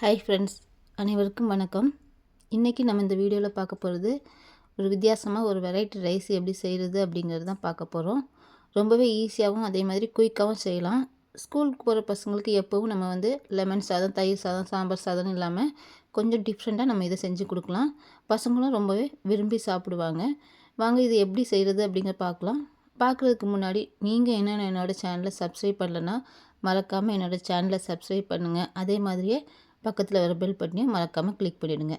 Hi friends அனைவருக்கும் வணக்கம். இன்றைக்கி நம்ம இந்த வீடியோவில் பார்க்க போகிறது ஒரு வித்தியாசமாக ஒரு வெரைட்டி ரைஸ் எப்படி செய்கிறது அப்படிங்கிறது தான் பார்க்க போகிறோம் ரொம்பவே ஈஸியாகவும் அதே மாதிரி குயிக்காகவும் செய்யலாம். ஸ்கூலுக்கு போகிற பசங்களுக்கு எப்போவும் நம்ம வந்து லெமன் சாதம் தயிர் சாதம் சாம்பார் சாதம் இல்லாமல் கொஞ்சம் டிஃப்ரெண்ட்டாக நம்ம இதை செஞ்சு கொடுக்கலாம். பசங்களும் ரொம்பவே விரும்பி சாப்பிடுவாங்க. வாங்க இது எப்படி செய்கிறது அப்படிங்கிற பார்க்கலாம். பார்க்குறதுக்கு முன்னாடி நீங்கள் என்னென்ன என்னோடய சேனலை சப்ஸ்கிரைப் பண்ணலன்னா மறக்காமல் என்னோடய சேனலை சப்ஸ்கிரைப் பண்ணுங்கள் அதே மாதிரியே பக்கத்தில் வர பெல் பட்டனையும் மறக்காமல் கிளிக் பண்ணிவிடுங்க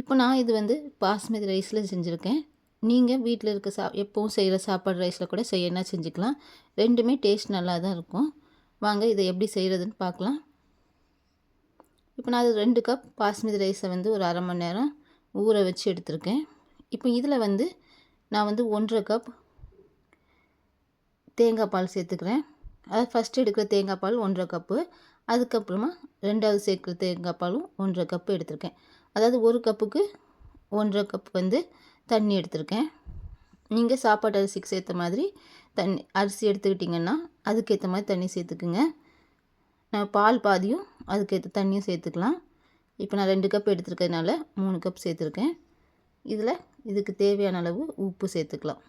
இப்போ நான் இது வந்து பாஸ்மதி ரைஸில் செஞ்சுருக்கேன். நீங்கள் வீட்டில் இருக்க சா எப்போவும் செய்கிற சாப்பாடு ரைஸில் கூட செய்யணும் செஞ்சுக்கலாம். ரெண்டுமே டேஸ்ட் நல்லா தான் இருக்கும். வாங்க இதை எப்படி செய்கிறதுன்னு பார்க்கலாம். இப்போ நான் அது ரெண்டு கப் பாஸ்மதி ரைஸை வந்து ஒரு அரை மணி நேரம் ஊற வச்சு எடுத்திருக்கேன். இப்போ இதில் வந்து நான் வந்து ஒன்றரை கப் தேங்காய் பால் சேர்த்துக்கிறேன். அதாவது ஃபஸ்ட்டு எடுக்கிற தேங்காய் பால் ஒன்றரை கப்பு அதுக்கப்புறமா ரெண்டாவது சேர்க்குற தேங்காய் பாலும் ஒன்றரை கப்பு எடுத்திருக்கேன். அதாவது ஒரு கப்புக்கு ஒன்றரை கப் வந்து தண்ணி எடுத்திருக்கேன். நீங்கள் சாப்பாட்டு அரிசிக்கு சேர்த்த மாதிரி தண்ணி அரிசி எடுத்துக்கிட்டிங்கன்னா அதுக்கேற்ற மாதிரி தண்ணி சேர்த்துக்குங்க. நான் பால் பாதியும் அதுக்கேற்ற தண்ணியும் சேர்த்துக்கலாம். இப்போ நான் ரெண்டு கப் எடுத்துருக்கிறதுனால மூணு கப் சேர்த்துருக்கேன். இதில் இதுக்கு தேவையான அளவு உப்பு சேர்த்துக்கலாம்.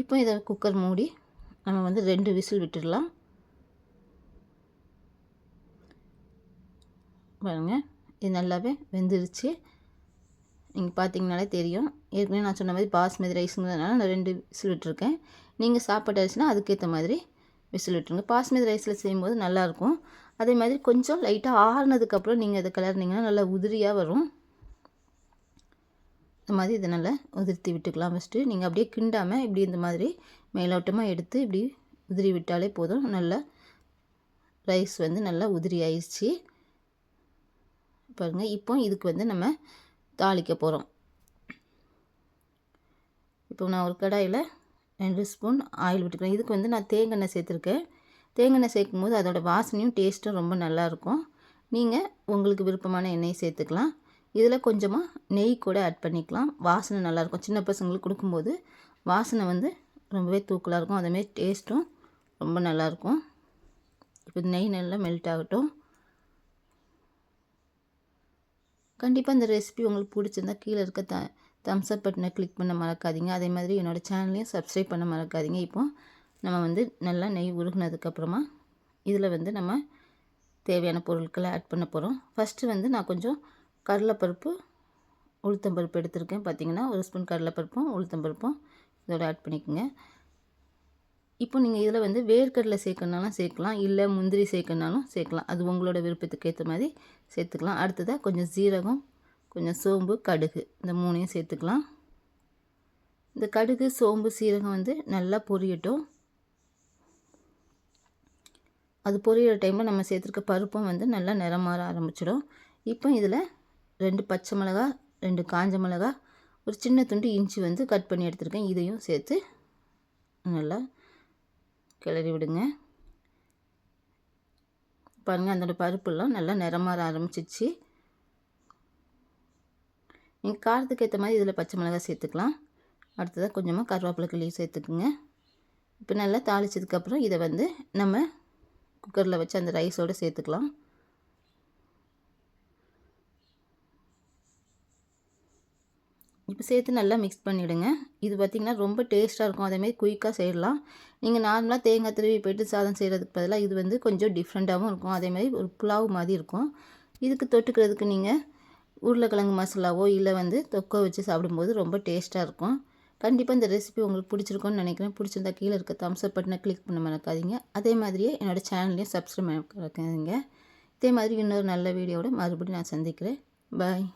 இப்போ இதை குக்கர் மூடி நம்ம வந்து ரெண்டு விசில் விட்டுடலாம். பாருங்கள் இது நல்லாவே வெந்துருச்சு. நீங்கள் பார்த்தீங்கனாலே தெரியும். ஏற்கனவே நான் சொன்ன மாதிரி பாஸ்மதி ரைஸுங்கிறதுனால நான் ரெண்டு விசில் விட்டுருக்கேன். நீங்கள் சாப்பாடு அரிசினா அதுக்கேற்ற மாதிரி விசில் விட்டுருங்க. பாஸ்மதி ரைஸில் செய்யும்போது நல்லாயிருக்கும். அதே மாதிரி கொஞ்சம் லைட்டாக ஆறுனதுக்கப்புறம் நீங்கள் அதை கலர்னிங்கன்னா நல்லா உதிரியாக வரும். இந்த மாதிரி இதை நல்லா உதிர்த்தி விட்டுக்கலாம் ஃபஸ்ட்டு நீங்கள் அப்படியே கிண்டாமல் இப்படி இந்த மாதிரி மேலோட்டமாக எடுத்து இப்படி உதிரி விட்டாலே போதும். நல்லா ரைஸ் வந்து நல்லா உதிரி ஆயிடுச்சு பாருங்கள் இப்போ இதுக்கு வந்து நம்ம தாளிக்க போகிறோம் இப்போ நான் ஒரு கடாயில் ரெண்டு ஸ்பூன் ஆயில் விட்டுக்கிறேன். இதுக்கு வந்து நான் தேங்காய் சேர்த்துருக்கேன். தேங்காய் சேர்க்கும் போது அதோடய வாசனையும் டேஸ்ட்டும் ரொம்ப நல்லாயிருக்கும். நீங்கள் உங்களுக்கு விருப்பமான எண்ணெயை சேர்த்துக்கலாம். இதில் கொஞ்சமாக நெய் கூட ஆட் பண்ணிக்கலாம். வாசனை நல்லாயிருக்கும். சின்ன பசங்களுக்கு கொடுக்கும்போது வாசனை வந்து ரொம்பவே தூக்கலாக இருக்கும். அதேமாரி டேஸ்ட்டும் ரொம்ப நல்லாயிருக்கும். இப்போ நெய் நல்லா மெல்ட் ஆகட்டும். கண்டிப்பாக இந்த ரெசிபி உங்களுக்கு பிடிச்சிருந்தா கீழே இருக்க த தம்ஸ் அப் பட்டனை கிளிக் பண்ண மறக்காதீங்க. அதே மாதிரி என்னோடய சேனலையும் சப்ஸ்கிரைப் பண்ண மறக்காதீங்க. இப்போ நம்ம வந்து நல்லா நெய் உருகினதுக்கப்புறமா இதில் வந்து நம்ம தேவையான பொருட்களை ஆட் பண்ண போகிறோம் ஃபஸ்ட்டு வந்து நான் கொஞ்சம் கடலைப்பருப்பு உளுத்தம்பருப்பு எடுத்திருக்கேன். பார்த்திங்கன்னா ஒரு ஸ்பூன் கடலைப்பருப்பும் உளுத்தம்பருப்பும் இதோட ஆட் பண்ணிக்கோங்க. இப்போ நீங்கள் இதில் வந்து வேர்க்கடலை சேர்க்கணுனாலும் சேர்க்கலாம். இல்லை முந்திரி சேர்க்கணுனாலும் சேர்க்கலாம். அது உங்களோட விருப்பத்துக்கு ஏற்ற மாதிரி சேர்த்துக்கலாம். அடுத்ததாக கொஞ்சம் சீரகம் கொஞ்சம் சோம்பு கடுகு. இந்த மூணையும் சேர்த்துக்கலாம். இந்த கடுகு சோம்பு சீரகம் வந்து நல்லா பொரியட்டும். அது பொரியிற டைமில் நம்ம சேர்த்துருக்க பருப்பும் வந்து நல்லா நிறம் மாற ஆரம்பிச்சிடும். இப்போ இதில் ரெண்டு பச்சை மிளகா ரெண்டு காஞ்ச மிளகா ஒரு சின்ன துண்டு இஞ்சி வந்து கட் பண்ணி எடுத்துருக்கேன். இதையும் சேர்த்து நல்லா கிளறி விடுங்க. பாருங்கள் அதோடய பருப்புலாம் நல்லா நிறமாற ஆரம்பிச்சிச்சு. நீங்கள் காரத்துக்கு ஏற்ற மாதிரி இதில் பச்சை மிளகாய் சேர்த்துக்கலாம். அடுத்ததாக கொஞ்சமாக கருவேப்பிலை கிளி சேர்த்துக்குங்க. இப்போ நல்லா தாளித்ததுக்கப்புறம் இதை வந்து நம்ம குக்கரில் வச்சு அந்த ரைஸோடு சேர்த்துக்கலாம். இப்போ சேர்த்து நல்லா மிக்ஸ் பண்ணிவிடுங்க இது பார்த்திங்கன்னா ரொம்ப டேஸ்ட்டாக இருக்கும். அதேமாதிரி குயிக்காக செய்யலாம். நீங்கள் நார்மலாக தேங்காய் திருவி போய்ட்டு சாதம் செய்கிறதுக்கு பதிலாக இது வந்து கொஞ்சம் டிஃப்ரெண்ட்டாகவும் இருக்கும். அதேமாதிரி ஒரு புலாவ் மாதிரி இருக்கும். இதுக்கு தொட்டுக்கிறதுக்கு நீங்கள் உருளைக்கிழங்கு மசாலாவோ இல்லை வந்து தொக்கோ வச்சு சாப்பிடும்போது ரொம்ப டேஸ்ட்டாக இருக்கும். கண்டிப்பாக இந்த ரெசிபி உங்களுக்கு பிடிச்சிருக்கும்னு நினைக்கிறேன். பிடிச்சிருந்தா கீழே இருக்க தம்ஸ்அப் பட்டனை கிளிக் பண்ண மறக்காதீங்க. அதே மாதிரியே என்னோடய சேனல்லையும் சப்ஸ்கிரைப் மறக்காதீங்க இதே மாதிரி இன்னொரு நல்ல வீடியோட மறுபடியும் நான் சந்திக்கிறேன். பாய்